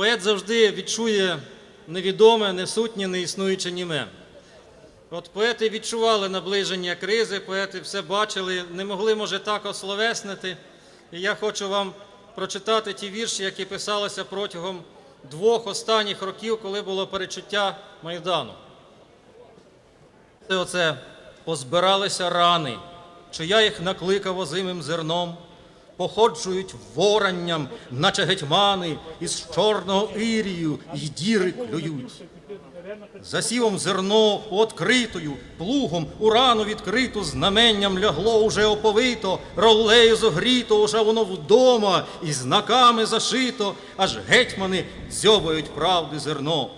Поет завжди відчує невідоме, несутнє, неіснуюче німе. От поети відчували наближення кризи, поети все бачили, не могли, може, так ословеснити. І я хочу вам прочитати ті вірші, які писалися протягом двох останніх років, коли було перечуття Майдану. Це оце позбиралися рани, чи я їх накликав озимим зерном, походжують воранням, наче гетьмани, із чорного ірію й діри клюють. Засівом зерно откритою, плугом у рану відкриту, знаменням лягло уже оповито, ролею зогріто, уже воно вдома, і знаками зашито, аж гетьмани дзьобають правди зерно.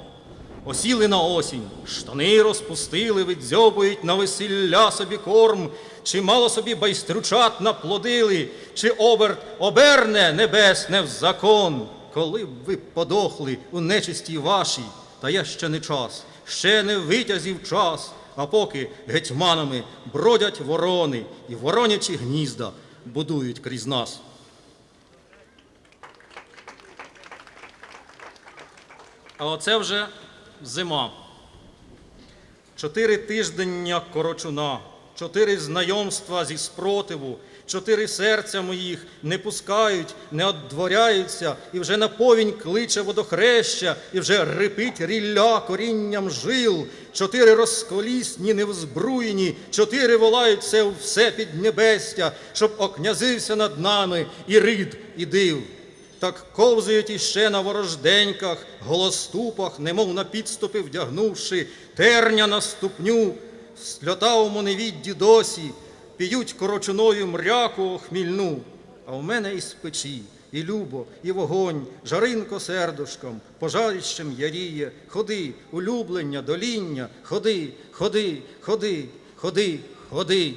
Осіли на осінь, штани розпустили, видзьобують на весілля собі корм, чи мало собі байстрючат наплодили, чи оберт оберне небесне в закон. Коли б ви подохли у нечисті вашій, та я ще не час, ще не витязів час, а поки гетьманами бродять ворони і воронячі гнізда будують крізь нас. А оце вже зима. Чотири тиждення корочуна, чотири знайомства зі спротиву, чотири серця моїх не пускають, не оддворяються, і вже на повінь кличе водохреща, і вже рипить рілля корінням жил. Чотири розколісні, невзбруєні, чотири волають все у все піднебестя, щоб окнязився над нами і рид, і див. Так ковзають іще на ворожденьках, голоступах, немов на підступи вдягнувши, терня на ступню, сльотавому невідді досі, п'ють корочуною мряку хмільну. А в мене із печі і любо, і вогонь, жаринко сердушком, пожарищем яріє. Ходи, улюблення, доління, ходи, ходи, ходи, ходи, ходи.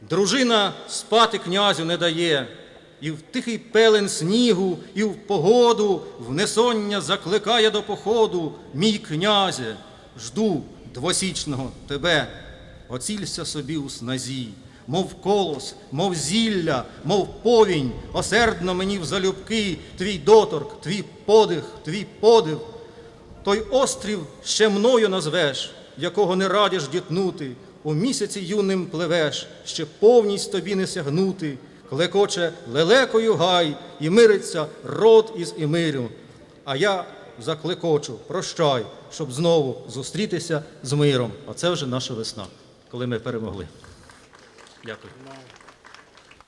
Дружина спати князю не дає, і в тихий пелен снігу, і в погоду в несоння закликає до походу. Мій князе, жду двосічного тебе, оцілься собі у сназі, мов колос, мов зілля, мов повінь, осердно мені в залюбки, твій доторк, твій подих, твій подив. Той острів ще мною назвеш, якого не радиш дітнути, у місяці юним пливеш, ще повність тобі не сягнути, клекоче лелекою гай і мириться род із Імирю. А я заклекочу, прощай, щоб знову зустрітися з миром. А це вже наша весна, коли ми перемогли. Дякую.